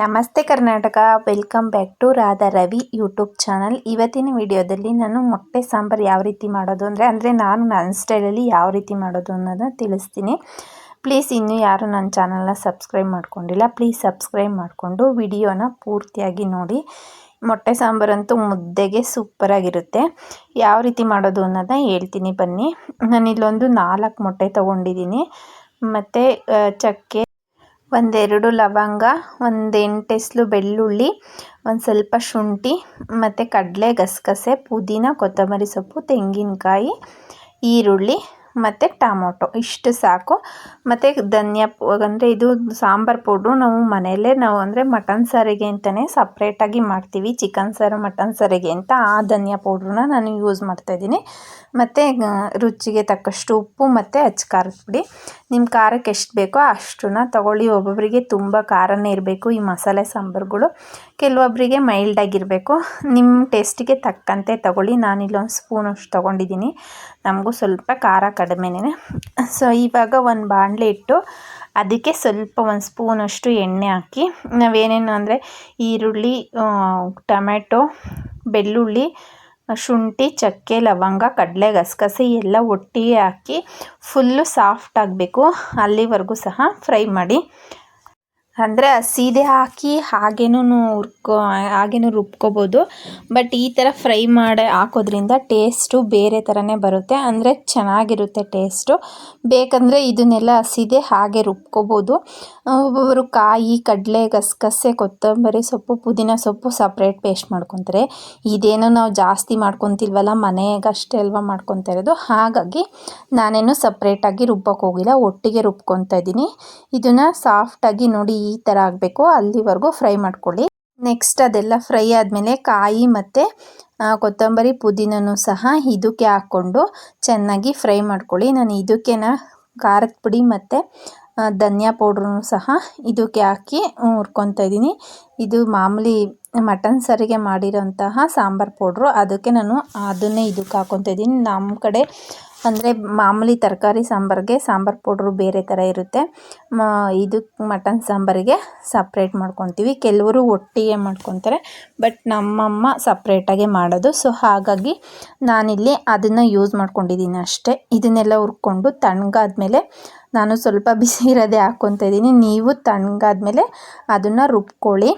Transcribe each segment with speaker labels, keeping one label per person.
Speaker 1: ನಮಸ್ತೆ Karnataka, welcome back to Radha Ravi YouTube channel. ಇವತ್ತಿನ ವಿಡಿಯೋದಲ್ಲಿ ನಾನು ಮೊಟ್ಟೆ ಸಾಂಬಾರು ಯಾವ ರೀತಿ ಮಾಡೋದು ಅಂದರೆ ಅಂದರೆ ನಾನು ನನ್ನ ಸ್ಟೈಲಲ್ಲಿ ಯಾವ ರೀತಿ ಮಾಡೋದು ಅನ್ನೋದನ್ನ ತಿಳಿಸ್ತೀನಿ. ಪ್ಲೀಸ್ ಇನ್ನೂ ಯಾರು ನನ್ನ ಚಾನಲ್ನ ಸಬ್ಸ್ಕ್ರೈಬ್ ಮಾಡ್ಕೊಂಡಿಲ್ಲ, ಪ್ಲೀಸ್ ಸಬ್ಸ್ಕ್ರೈಬ್ ಮಾಡಿಕೊಂಡು ವಿಡಿಯೋನ ಪೂರ್ತಿಯಾಗಿ ನೋಡಿ. ಮೊಟ್ಟೆ ಸಾಂಬಾರಂತೂ ಮುದ್ದೆಗೆ ಸೂಪರಾಗಿರುತ್ತೆ ಯಾವ ರೀತಿ ಮಾಡೋದು ಅನ್ನೋದನ್ನ ಹೇಳ್ತೀನಿ ಬನ್ನಿ. ನಾನಿಲ್ಲೊಂದು ನಾಲ್ಕು ಮೊಟ್ಟೆ ತೊಗೊಂಡಿದ್ದೀನಿ. ಮತ್ತು ಚಕ್ಕೆ ಒಂದೆರಡು ಲವಂಗ ಒಂದು ಎಸ್ಲು ಬೆಳ್ಳುಳ್ಳಿ, ಒಂದು ಸ್ವಲ್ಪ ಶುಂಠಿ, ಮತ್ತು ಕಡಲೆ ಗಸಗಸೆ, ಪುದೀನ, ಕೊತ್ತಂಬರಿ ಸೊಪ್ಪು, ತೆಂಗಿನಕಾಯಿ, ಈರುಳ್ಳಿ ಮತ್ತು ಟಮೊಟೊ. ಇಷ್ಟು ಸಾಕು. ಮತ್ತು ಧನಿಯಾ ಅಂದರೆ ಇದು ಸಾಂಬಾರು ಪೌಡ್ರು ನಾವು ಮನೆಯಲ್ಲೇ ನಾವು ಅಂದರೆ ಮಟನ್ ಸಾರಿಗೆ ಅಂತಲೇ ಸಪ್ರೇಟಾಗಿ ಮಾಡ್ತೀವಿ. ಚಿಕನ್ ಸಾರು, ಮಟನ್ ಸಾರಿಗೆ ಅಂತ ಆ ಧನಿಯಾ ಪೌಡ್ರನ್ನ ನಾನು ಯೂಸ್ ಮಾಡ್ತಾಯಿದ್ದೀನಿ ಮತ್ತು ರುಚಿಗೆ ತಕ್ಕಷ್ಟು ಉಪ್ಪು ಮತ್ತು ಅಚ್ಚ ಖಾರದ ಪುಡಿ. ನಿಮ್ಮ ಖಾರಕ್ಕೆ ಎಷ್ಟು ಬೇಕೋ ಅಷ್ಟನ್ನ ತಗೊಳ್ಳಿ. ಒಬ್ಬೊಬ್ಬರಿಗೆ ತುಂಬ ಖಾರನೇ ಇರಬೇಕು, ಈ ಮಸಾಲೆ ಸಾಂಬಾರುಗಳು. ಕೆಲವೊಬ್ಬರಿಗೆ ಮೈಲ್ಡಾಗಿರಬೇಕು ನಿಮ್ಮ ಟೇಸ್ಟಿಗೆ ತಕ್ಕಂತೆ ತಗೊಳ್ಳಿ. ನಾನಿಲ್ಲೊಂದು ಸ್ಪೂನಷ್ಟು ತೊಗೊಂಡಿದ್ದೀನಿ. ನಮಗೂ ಸ್ವಲ್ಪ ಖಾರ ಕಡಿಮೆನೇ ಸೊ ಇವಾಗ ಒಂದು ಬಾಣಲೆ ಇಟ್ಟು ಅದಕ್ಕೆ ಸ್ವಲ್ಪ ಒಂದು ಸ್ಪೂನಷ್ಟು ಎಣ್ಣೆ ಹಾಕಿ, ನಾವೇನೇನು ಅಂದರೆ ಈರುಳ್ಳಿ ಟೊಮೆಟೊ ಬೆಳ್ಳುಳ್ಳಿ, ಶುಂಠಿ, ಚಕ್ಕೆ, ಲವಂಗ, ಕಡಲೆ, ಗಸಗಸೆ ಎಲ್ಲ ಒಟ್ಟಿಗೆ ಹಾಕಿ ಫುಲ್ಲು ಸಾಫ್ಟ್ ಆಗಬೇಕು. ಅಲ್ಲಿವರೆಗೂ ಸಹ ಫ್ರೈ ಮಾಡಿ. ಅಂದರೆ ಸೀದೆ ಹಾಕಿ ಹಾಗೇನೂ ಹುರ್ಕೊ ಹಾಗೇನೂ ರುಬ್ಕೋಬೋದು. ಬಟ್ ಈ ಥರ ಫ್ರೈ ಮಾಡಿ ಹಾಕೋದ್ರಿಂದ ಟೇಸ್ಟು ಬೇರೆ ಥರನೇ ಬರುತ್ತೆ. ಅಂದರೆ ಚೆನ್ನಾಗಿರುತ್ತೆ ಟೇಸ್ಟು ಬೇಕಂದರೆ ಇದನ್ನೆಲ್ಲ ಹಸಿದೆ ಹಾಗೆ ರುಬ್ಕೋಬೋದು. ಒಬ್ಬೊಬ್ಬರು ಕಾಯಿ, ಕಡಲೆ, ಗಸಗಸೆ, ಕೊತ್ತಂಬರಿ ಸೊಪ್ಪು, ಪುದೀನ ಸೊಪ್ಪು ಸಪ್ರೇಟ್ ಪೇಸ್ಟ್ ಮಾಡ್ಕೊತಾರೆ. ಇದೇನೋ ನಾವು ಜಾಸ್ತಿ ಮಾಡ್ಕೊತಿಲ್ವಲ್ಲ, ಮನೆಗಷ್ಟೇ ಅಲ್ವಾ ಮಾಡ್ಕೊತಾ ಇರೋದು. ಹಾಗಾಗಿ ನಾನೇನು ಸಪ್ರೇಟಾಗಿ ರುಬ್ಬೋಕೆ ಹೋಗಿಲ್ಲ, ಒಟ್ಟಿಗೆ ರುಬ್ಕೊತಾ ಇದ್ದೀನಿ. ಇದನ್ನು ಸಾಫ್ಟಾಗಿ ನೋಡಿ ಈ ಥರ ಆಗಬೇಕು. ಅಲ್ಲಿವರೆಗೂ ಫ್ರೈ ಮಾಡ್ಕೊಳ್ಳಿ. ನೆಕ್ಸ್ಟ್ ಅದೆಲ್ಲ ಫ್ರೈ ಆದಮೇಲೆ ಕಾಯಿ ಮತ್ತು ಕೊತ್ತಂಬರಿ ಪುದೀನೂ ಸಹ ಇದಕ್ಕೆ ಹಾಕ್ಕೊಂಡು ಚೆನ್ನಾಗಿ ಫ್ರೈ ಮಾಡ್ಕೊಳ್ಳಿ. ನಾನು ಇದಕ್ಕೆನ ಖಾರದ ಪುಡಿ ಮತ್ತು ಧನಿಯಾ ಪೌಡ್ರೂ ಸಹ ಇದಕ್ಕೆ ಹಾಕಿ ಹುರ್ಕೊತಾ ಇದ್ದೀನಿ. ಇದು ಮಾಮೂಲಿ ಮಟನ್ ಸಾರಿಗೆ ಮಾಡಿರೋಂತಹ ಸಾಂಬಾರು ಪೌಡ್ರು. ಅದಕ್ಕೆ ನಾನು ಅದನ್ನೇ ಇದಕ್ಕೆ ಹಾಕ್ಕೊತಾ ಇದ್ದೀನಿ. ನಮ್ಮ ಕಡೆ ಅಂದರೆ ಮಾಮೂಲಿ ತರಕಾರಿ ಸಾಂಬಾರಿಗೆ ಸಾಂಬಾರು ಪೌಡ್ರು ಬೇರೆ ಥರ ಇರುತ್ತೆ. ಇದಕ್ಕೆ ಮಟನ್ ಸಾಂಬಾರಿಗೆ ಸಪ್ರೇಟ್ ಮಾಡ್ಕೊತೀವಿ. ಕೆಲವರು ಒಟ್ಟಿಗೆ ಮಾಡ್ಕೊತಾರೆ ಬಟ್ ನಮ್ಮಮ್ಮ ಸಪ್ರೇಟಾಗೆ ಮಾಡೋದು. ಸೊ ಹಾಗಾಗಿ ನಾನಿಲ್ಲಿ ಅದನ್ನು ಯೂಸ್ ಮಾಡ್ಕೊಂಡಿದ್ದೀನಿ ಅಷ್ಟೇ. ಇದನ್ನೆಲ್ಲ ಹುರ್ಕೊಂಡು ತಣ್ಣಗಾದ್ಮೇಲೆ ನಾನು ಸ್ವಲ್ಪ ಬಿಸಿ ಇರೋದೇ ಹಾಕ್ಕೊತಾ ಇದ್ದೀನಿ. ನೀವು ತಣ್ಣಗಾದ್ಮೇಲೆ ಅದನ್ನು ರುಬ್ಕೊಳ್ಳಿ.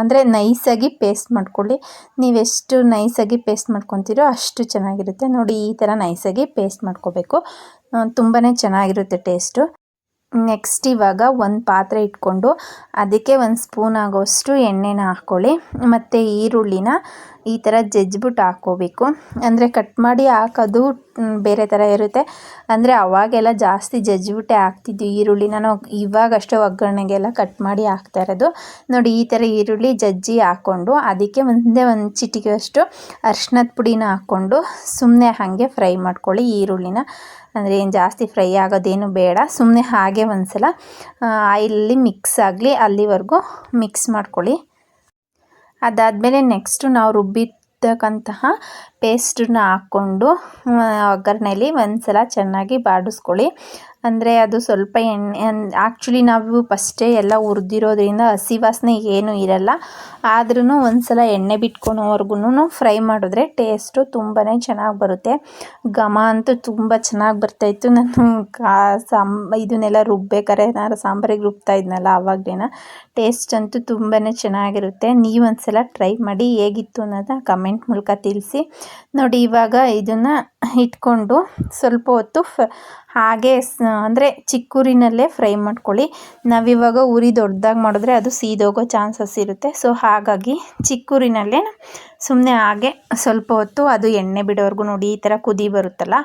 Speaker 1: ಅಂದರೆ ನೈಸಾಗಿ ಪೇಸ್ಟ್ ಮಾಡ್ಕೊಳ್ಳಿ. ನೀವೆಷ್ಟು ನೈಸಾಗಿ ಪೇಸ್ಟ್ ಮಾಡ್ಕೊತೀರೋ ಅಷ್ಟು ಚೆನ್ನಾಗಿರುತ್ತೆ. ನೋಡಿ, ಈ ಥರ ನೈಸಾಗಿ ಪೇಸ್ಟ್ ಮಾಡ್ಕೋಬೇಕು. ತುಂಬಾ ಚೆನ್ನಾಗಿರುತ್ತೆ ಟೇಸ್ಟು. ನೆಕ್ಸ್ಟ್ ಇವಾಗ ಒಂದು ಪಾತ್ರೆ ಇಟ್ಕೊಂಡು ಅದಕ್ಕೆ ಒಂದು ಸ್ಪೂನ್ ಆಗೋಷ್ಟು ಎಣ್ಣೆನ ಹಾಕ್ಕೊಳ್ಳಿ ಮತ್ತು ಈರುಳ್ಳಿನ ಈ ಥರ ಜಜ್ಜಿಬಿಟ್ಟು ಹಾಕ್ಕೋಬೇಕು. ಅಂದರೆ ಕಟ್ ಮಾಡಿ ಹಾಕೋದು ಬೇರೆ ಥರ ಇರುತ್ತೆ. ಅಂದರೆ ಅವಾಗೆಲ್ಲ ಜಾಸ್ತಿ ಜಜ್ಜಿಬಿಟ್ಟೆ ಹಾಕ್ತಿದ್ವಿ ಈರುಳ್ಳಿನ ನಾವು ಇವಾಗಷ್ಟೇ ಒಗ್ಗರಣೆಗೆಲ್ಲ ಕಟ್ ಮಾಡಿ ಹಾಕ್ತಾ ಇರೋದು. ನೋಡಿ, ಈ ಥರ ಈರುಳ್ಳಿ ಜಜ್ಜಿ ಹಾಕ್ಕೊಂಡು ಅದಕ್ಕೆ ಒಂದೇ ಒಂದು ಚಿಟಿಕೆಯಷ್ಟು ಅರ್ಶಿನದ ಪುಡಿನ ಹಾಕ್ಕೊಂಡು ಸುಮ್ಮನೆ ಹಾಗೆ ಫ್ರೈ ಮಾಡ್ಕೊಳ್ಳಿ ಈರುಳ್ಳಿನ. ಅಂದರೆ ಏನು ಜಾಸ್ತಿ ಫ್ರೈ ಆಗೋದೇನು ಬೇಡ. ಸುಮ್ಮನೆ ಹಾಗೆ ಒಂದು ಸಲ ಆಯಿಲಲ್ಲಿ ಮಿಕ್ಸ್ ಆಗಲಿ ಅಲ್ಲಿವರೆಗೂ ಮಿಕ್ಸ್ ಮಾಡ್ಕೊಳ್ಳಿ. ಅದಾದಮೇಲೆ ನೆಕ್ಸ್ಟು ನಾವು ರುಬ್ಬಿರ್ತಕ್ಕಂತಹ ಪೇಸ್ಟನ್ನ ಹಾಕ್ಕೊಂಡು ಒಗ್ಗರಣೆಲಿ ಒಂದು ಸಲ ಚೆನ್ನಾಗಿ ಬಾಡಿಸ್ಕೊಳ್ಳಿ. ಅಂದರೆ ಅದು ಸ್ವಲ್ಪ ಎಣ್ಣೆ ಆ್ಯಕ್ಚುಲಿ ನಾವು ಫಸ್ಟೇ ಎಲ್ಲ ಹುರಿದಿರೋದ್ರಿಂದ ಹಸಿ ವಾಸನೆ ಏನೂ ಇರಲ್ಲ. ಆದ್ರೂ ಒಂದು ಸಲ ಎಣ್ಣೆ ಬಿಟ್ಕೊಳೋವರ್ಗು ಫ್ರೈ ಮಾಡಿದ್ರೆ ಟೇಸ್ಟು ತುಂಬಾ ಚೆನ್ನಾಗಿ ಬರುತ್ತೆ. ಘಮ ಅಂತೂ ತುಂಬ ಚೆನ್ನಾಗಿ ಬರ್ತಾಯಿತ್ತು ನಾನು ಕಾ, ಸಾಂ, ಇದನ್ನೆಲ್ಲ ರುಬ್ಬೇಕಾರೆ ನಾನು ಸಾಂಬಾರಿಗೆ ರುಬ್ತಾ ಇದ್ನಲ್ಲ ಆವಾಗಲೇನ. ಟೇಸ್ಟ್ ಅಂತೂ ತುಂಬಾ ಚೆನ್ನಾಗಿರುತ್ತೆ. ನೀವು ಒಂದು ಸಲ ಟ್ರೈ ಮಾಡಿ ಹೇಗಿತ್ತು ಅನ್ನೋದನ್ನ ಕಮೆಂಟ್ ಮೂಲಕ ತಿಳಿಸಿ. ನೋಡಿ, ಇವಾಗ ಇದನ್ನು ಇಟ್ಕೊಂಡು ಸ್ವಲ್ಪ ಹೊತ್ತು ಫ ಹಾಗೆ ಅಂದರೆ ಚಿಕ್ಕೂರಿನಲ್ಲೇ ಫ್ರೈ ಮಾಡ್ಕೊಳ್ಳಿ. ನಾವಿವಾಗ ಉರಿ ದೊಡ್ಡದಾಗಿ ಮಾಡಿದ್ರೆ ಅದು ಸೀದೋಗೋ ಚಾನ್ಸಸ್ ಇರುತ್ತೆ. ಸೊ, ಹಾಗಾಗಿ ಚಿಕ್ಕೂರಿನಲ್ಲೇ ಸುಮ್ಮನೆ ಹಾಗೆ ಸ್ವಲ್ಪ ಹೊತ್ತು ಅದು ಎಣ್ಣೆ ಬಿಡೋವರೆಗೂ ನೋಡಿ, ಈ ಥರ ಕುದಿ ಬರುತ್ತಲ್ಲ,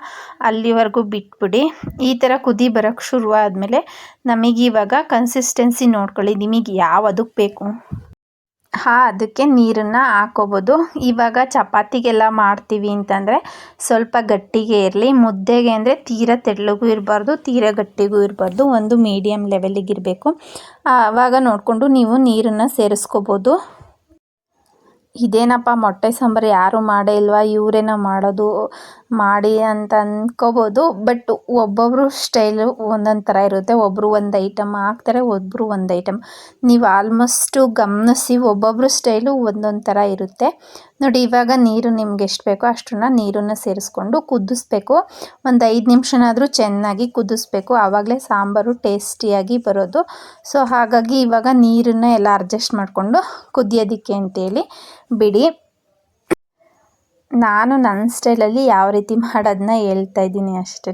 Speaker 1: ಅಲ್ಲಿವರೆಗೂ ಬಿಟ್ಬಿಡಿ. ಈ ಥರ ಕುದಿ ಬರೋಕ್ಕೆ ಶುರು ಆದಮೇಲೆ ಕನ್ಸಿಸ್ಟೆನ್ಸಿ ನೋಡ್ಕೊಳ್ಳಿ. ನಿಮಗೆ ಯಾವ ಅದಕ್ಕೆ ಬೇಕು? ಹಾ, ಅದಕ್ಕೆ ನೀರನ್ನು ಹಾಕ್ಕೋಬೋದು ಇವಾಗ ಚಪಾತಿಗೆಲ್ಲ ಮಾಡ್ತೀವಿ ಅಂತಂದರೆ ಸ್ವಲ್ಪ ಗಟ್ಟಿಗೆ ಇರಲಿ. ಮುದ್ದೆಗೆ ಅಂದರೆ ತೀರ ತೆಳ್ಳಗೂ ಇರಬಾರ್ದು, ತೀರ ಗಟ್ಟಿಗೂ ಇರಬಾರ್ದು. ಒಂದು ಮೀಡಿಯಮ್ ಲೆವೆಲಿಗೆ ಇರಬೇಕು. ಆವಾಗ ನೋಡಿಕೊಂಡು ನೀವು ನೀರನ್ನು ಸೇರಿಸ್ಕೋಬೋದು. ಇದೇನಪ್ಪ ಮೊಟ್ಟೆ ಸಾಂಬಾರು ಯಾರೂ ಮಾಡೇ ಇಲ್ವಾ? ಇವರೇನ ಮಾಡೋದು? ಮಾಡಿ ಅಂತ ಅಂದ್ಕೋಬೋದು ಬಟ್ ಒಬ್ಬೊಬ್ಬರು ಸ್ಟೈಲು ಒಂದೊಂದು ಥರ ಇರುತ್ತೆ. ಒಬ್ಬರು ಒಂದು ಐಟಮ್ ಹಾಕ್ತಾರೆ ಒಬ್ಬರು ಒಂದು ಐಟಮ್ ನೀವು ಆಲ್ಮೋಸ್ಟು ಗಮನಿಸಿ ಒಬ್ಬೊಬ್ಬರು ಸ್ಟೈಲು ಒಂದೊಂದು ಥರ ಇರುತ್ತೆ. ನೋಡಿ, ಇವಾಗ ನೀರು ನಿಮ್ಗೆ ಎಷ್ಟು ಬೇಕೋ ಅಷ್ಟನ್ನ ನೀರನ್ನು ಸೇರಿಸ್ಕೊಂಡು ಕುದಿಸ್ಬೇಕು. ಒಂದು ಐದು ನಿಮಿಷನಾದರೂ ಚೆನ್ನಾಗಿ ಕುದಿಸ್ಬೇಕು. ಆವಾಗಲೇ ಸಾಂಬಾರು ಟೇಸ್ಟಿಯಾಗಿ ಬರೋದು. ಸೊ ಹಾಗಾಗಿ ಇವಾಗ ನೀರನ್ನು ಎಲ್ಲ ಅಡ್ಜಸ್ಟ್ ಮಾಡಿಕೊಂಡು ಕುದಿಯೋದಕ್ಕೆ ಅಂತೇಳಿ ಬಿಡಿ. ನಾನು ನನ್ನ ಸ್ಟೈಲಲ್ಲಿ ಯಾವ ರೀತಿ ಮಾಡೋದನ್ನ ಹೇಳ್ತಾ ಇದ್ದೀನಿ ಅಷ್ಟೇ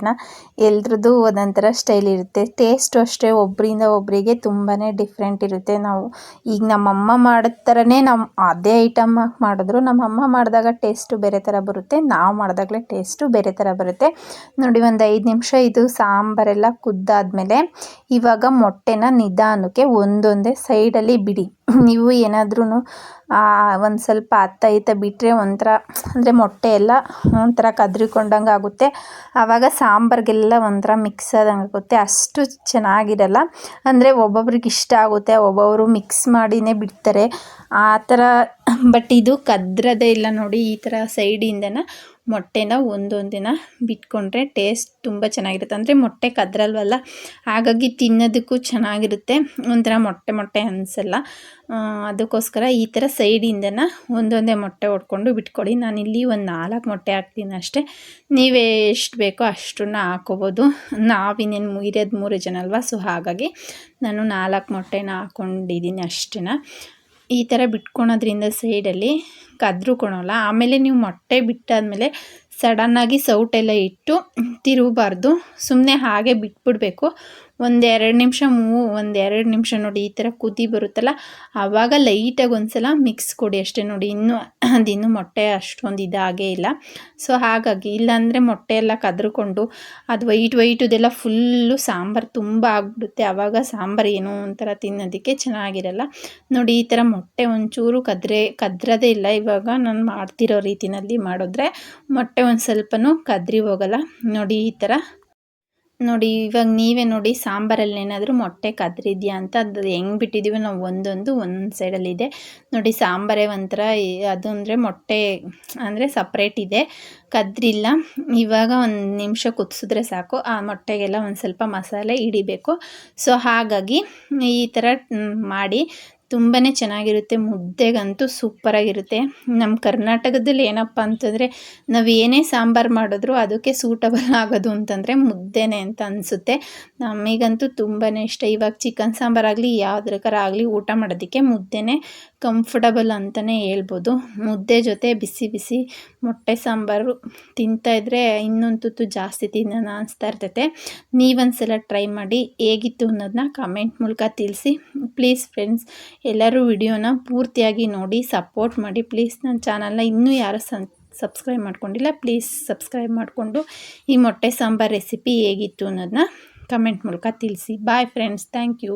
Speaker 1: ಎಲ್ರದ್ದು ಒಂದೊಂಥರ ಸ್ಟೈಲ್ ಇರುತ್ತೆ. ಟೇಸ್ಟು ಅಷ್ಟೇ ಒಬ್ಬರಿಂದ ಒಬ್ಬರಿಗೆ ತುಂಬಾ ಡಿಫ್ರೆಂಟ್ ಇರುತ್ತೆ. ನಾವು ಈಗ ನಮ್ಮಮ್ಮ ಮಾಡೋ ಥರನೇ ನಮ್ಮ ಅದೇ ಐಟಮ್ ಮಾಡಿದ್ರು, ನಮ್ಮಮ್ಮ ಮಾಡಿದಾಗ ಟೇಸ್ಟು ಬೇರೆ ಥರ ಬರುತ್ತೆ, ನಾವು ಮಾಡಿದಾಗಲೇ ಟೇಸ್ಟು ಬೇರೆ ಥರ ಬರುತ್ತೆ. ನೋಡಿ, ಒಂದು ಐದು ನಿಮಿಷ ಇದು ಸಾಂಬಾರೆಲ್ಲ ಕುದ್ದಾದ್ಮೇಲೆ ಇವಾಗ ಮೊಟ್ಟೆನ ನಿಧಾನಕ್ಕೆ ಒಂದೊಂದೇ ಸೈಡಲ್ಲಿ ಬಿಡಿ. ನೀವು ಏನಾದ್ರೂ ಒಂದು ಸ್ವಲ್ಪ ಅತ್ತ ಇತ್ತ ಬಿಟ್ಟರೆ ಒಂಥರ, ಅಂದರೆ ಮೊಟ್ಟೆ ಎಲ್ಲ ಒಂಥರ ಕದ್ರಿಕೊಂಡಂಗೆ ಆಗುತ್ತೆ. ಆವಾಗ ಸಾಂಬಾರಿಗೆಲ್ಲ ಒಂಥರ ಮಿಕ್ಸ್ ಆದಂಗೆ ಆಗುತ್ತೆ. ಅಷ್ಟು ಚೆನ್ನಾಗಿರಲ್ಲ. ಅಂದರೆ ಒಬ್ಬೊಬ್ರಿಗೆ ಇಷ್ಟ ಆಗುತ್ತೆ. ಒಬ್ಬೊಬ್ಬರು ಮಿಕ್ಸ್ ಮಾಡಿನೇ ಬಿಡ್ತಾರೆ. ಆ ಥರ, ಬಟ್ ಇದು ಕದ್ರದೇ ಇಲ್ಲ ನೋಡಿ, ಈ ಥರ ಸೈಡಿಂದನ ಮೊಟ್ಟೆನ ಒಂದೊಂದಿನ ಬಿಟ್ಕೊಂಡ್ರೆ ಟೇಸ್ಟ್ ತುಂಬ ಚೆನ್ನಾಗಿರುತ್ತೆ. ಅಂದರೆ ಮೊಟ್ಟೆ ಕದ್ರಲ್ವಲ್ಲ, ಹಾಗಾಗಿ ತಿನ್ನೋದಕ್ಕೂ ಚೆನ್ನಾಗಿರುತ್ತೆ. ಒಂಥರ ಮೊಟ್ಟೆ ಮೊಟ್ಟೆ ಅನಿಸಲ್ಲ. ಅದಕ್ಕೋಸ್ಕರ ಈ ಥರ ಸೈಡಿಂದನ ಒಂದೊಂದೇ ಮೊಟ್ಟೆ ಹೊಡ್ಕೊಂಡು ಬಿಟ್ಕೊಳ್ಳಿ. ನಾನಿಲ್ಲಿ ಒಂದು ನಾಲ್ಕು ಮೊಟ್ಟೆ ಹಾಕ್ತೀನಿ ಅಷ್ಟೇ. ನೀವೇ ಎಷ್ಟು ಬೇಕೋ ಅಷ್ಟನ್ನ ಹಾಕೋಬೋದು. ನಾವಿನ್ನೇನು ಮುಗಿರೋದು ಮೂರು ಜನ ಅಲ್ವಾ? ಸೊ ಹಾಗಾಗಿ ನಾನು ನಾಲ್ಕು ಮೊಟ್ಟೆನ ಹಾಕ್ಕೊಂಡಿದ್ದೀನಿ ಅಷ್ಟೇ ಈ ಥರ ಬಿಟ್ಕೊಳೋದ್ರಿಂದ ಸೈಡಲ್ಲಿ ಕದ್ರುಕೊಳಲ್ಲ ಆಮೇಲೆ ನೀವು ಮೊಟ್ಟೆ ಬಿಟ್ಟಾದಮೇಲೆ ಸಡನ್ನಾಗಿ ಸೌಟೆಲ್ಲ ಇಟ್ಟು ತಿರುಗಬಾರ್ದು. ಸುಮ್ಮನೆ ಹಾಗೆ ಬಿಟ್ಬಿಡಬೇಕು. ಒಂದೆರಡು ನಿಮಿಷ ಮೂ ಒಂದೆರಡು ನಿಮಿಷ ನೋಡಿ ಈ ಥರ ಕುದಿ ಬರುತ್ತಲ್ಲ, ಆವಾಗ ಲೈಟಾಗಿ ಒಂದ್ಸಲ ಮಿಕ್ಸ್ ಕೊಡಿ ಅಷ್ಟೇ ನೋಡಿ. ಇನ್ನೂ ಅದಿನ್ನೂ ಮೊಟ್ಟೆ ಅಷ್ಟೊಂದು ಇದಾಗೇ ಇಲ್ಲ. ಸೊ ಹಾಗಾಗಿ ಇಲ್ಲಾಂದರೆ ಮೊಟ್ಟೆ ಎಲ್ಲ ಕದ್ರುಕೊಂಡು ಅದು ವೈಟ್ ವೈಟುದೆಲ್ಲ ಫುಲ್ಲು ಸಾಂಬಾರು ತುಂಬ ಆಗಿಬಿಡುತ್ತೆ. ಆವಾಗ ಸಾಂಬಾರು ಏನೋ ಒಂಥರ ತಿನ್ನೋದಕ್ಕೆ ಚೆನ್ನಾಗಿರಲ್ಲ. ನೋಡಿ ಈ ಥರ ಮೊಟ್ಟೆ ಒಂಚೂರು ಕದ್ರೆ, ಕದ್ರದೇ ಇಲ್ಲ. ಇವಾಗ ನಾನು ಮಾಡ್ತಿರೋ ರೀತಿಯಲ್ಲಿ ಮಾಡಿದ್ರೆ ಮೊಟ್ಟೆ ಒಂದು ಸ್ವಲ್ಪನೂ ಕದ್ರಿ ಹೋಗಲ್ಲ. ನೋಡಿ ಈ ಥರ ನೋಡಿ, ಇವಾಗ ನೀವೇ ನೋಡಿ, ಸಾಂಬಾರಲ್ಲಿ ಏನಾದರೂ ಮೊಟ್ಟೆ ಕದ್ರಿದ್ಯಾ ಅಂತ ಅದು ಹೆಂಗೆ ಬಿಟ್ಟಿದ್ದೀವಿ ನಾವು ಒಂದೊಂದು ಒಂದು ಸೈಡಲ್ಲಿದೆ ನೋಡಿ, ಸಾಂಬಾರೇ ಒಂಥರ ಅದು ಅಂದರೆ ಮೊಟ್ಟೆ ಅಂದರೆ ಸಪ್ರೇಟ್ ಇದೆ, ಕದ್ರಿಲ್ಲ. ಇವಾಗ ಒಂದು ನಿಮಿಷ ಕುದಿಸಿದ್ರೆ ಸಾಕು, ಆ ಮೊಟ್ಟೆಗೆಲ್ಲ ಒಂದು ಸ್ವಲ್ಪ ಮಸಾಲೆ ಹಿಡಿಬೇಕು. ಸೊ ಹಾಗಾಗಿ ಈ ಥರ ಮಾಡಿ ತುಂಬಾ ಚೆನ್ನಾಗಿರುತ್ತೆ, ಮುದ್ದೆಗಂತೂ ಸೂಪರಾಗಿರುತ್ತೆ. ನಮ್ಮ ಕರ್ನಾಟಕದಲ್ಲಿ ಏನಪ್ಪ ಅಂತಂದರೆ, ನಾವು ಏನೇ ಸಾಂಬಾರು ಮಾಡಿದ್ರು ಅದಕ್ಕೆ ಸೂಟಬಲ್ ಆಗೋದು ಅಂತಂದರೆ ಮುದ್ದೆನೇ ಅಂತ ಅನಿಸುತ್ತೆ. ನಮಗಂತೂ ತುಂಬಾ ಇಷ್ಟ. ಇವಾಗ ಚಿಕನ್ ಸಾಂಬಾರಾಗಲಿ ಯಾವುದ್ರ ಆಗಲಿ ಊಟ ಮಾಡೋದಕ್ಕೆ ಮುದ್ದೆನೇ ಕಂಫರ್ಟಬಲ್ ಅಂತಲೇ ಹೇಳ್ಬೋದು. ಮುದ್ದೆ ಜೊತೆ ಬಿಸಿ ಬಿಸಿ ಮೊಟ್ಟೆ ಸಾಂಬಾರು ತಿಂತಾಯಿದ್ರೆ ಇನ್ನೊಂದು ತುತ್ತು ಜಾಸ್ತಿ ತಿನ್ನೋಣ ಅನಿಸ್ತಾ ಇರ್ತೈತೆ. ನೀವೊಂದ್ಸಲ ಟ್ರೈ ಮಾಡಿ ಹೇಗಿತ್ತು ಅನ್ನೋದನ್ನ ಕಮೆಂಟ್ ಮೂಲಕ ತಿಳಿಸಿ. ಪ್ಲೀಸ್ ಫ್ರೆಂಡ್ಸ್ ಎಲ್ಲರೂ ವಿಡಿಯೋನ ಪೂರ್ತಿಯಾಗಿ ನೋಡಿ ಸಪೋರ್ಟ್ ಮಾಡಿ. ಪ್ಲೀಸ್ ನನ್ನ ಚಾನಲ್ನ ಇನ್ನೂ ಯಾರು ಸನ್ ಸಬ್ಸ್ಕ್ರೈಬ್ ಮಾಡ್ಕೊಂಡಿಲ್ಲ ಪ್ಲೀಸ್ ಸಬ್ಸ್ಕ್ರೈಬ್ ಮಾಡಿಕೊಂಡು ಈ ಮೊಟ್ಟೆ ಸಾಂಬಾರು ರೆಸಿಪಿ ಹೇಗಿತ್ತು ಅನ್ನೋದನ್ನ ಕಮೆಂಟ್ ಮೂಲಕ ತಿಳಿಸಿ. Bye friends thank you